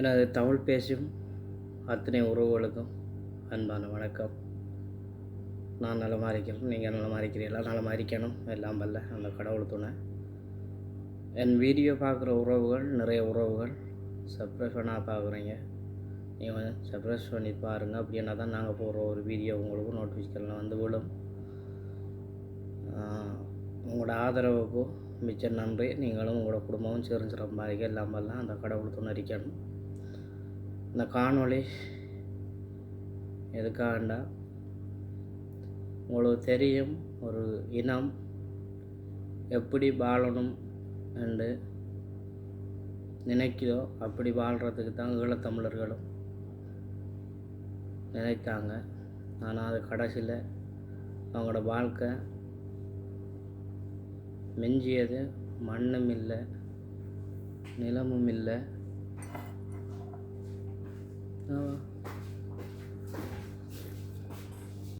எனது தமிழ் பேசும் அத்தனை உறவுகளுக்கும் அன்பான வணக்கம். நான் நலமாக இருக்கிறேன் நீங்கள் நலமாக இருக்கிறீங்களா நலமாக இருக்கணும் எல்லாம் வல்ல அந்த கடவுள் துணை. என் வீடியோ பார்க்குற உறவுகள் நிறைய உறவுகள் சப்ஸ்கிரைப் பண்ணால் பார்க்குறீங்க. நீங்கள் சப்ஸ்கிரைப் பண்ணி பாருங்கள் அப்படின்னா தான் நாங்கள் போடுற ஒரு வீடியோ உங்களுக்கு நோட்டிஃபிகேஷனில் வந்து விடும் உங்களோட ஆதரவுக்கும் மிச்ச நன்றி. நீங்களும் உங்களோட குடும்பமும் சேர்ந்து சம்பாதிக்க எல்லாம் வரலாம் அந்த கடவுள் துணை இருக்கணும். இந்த காணொளி எதுக்காகண்டா? உங்களுக்கு தெரியும் ஒரு இனம் எப்படி வாழணும் என்று நினைக்கிறோ அப்படி வாழ்கிறதுக்கு தான் ஈழத்தமிழர்களும் நினைத்தாங்க. ஆனால் அது கடைசியில் அவங்களோட வாழ்க்கை மிஞ்சியது மண்ணும் இல்லை நிலமும் இல்லை. Então,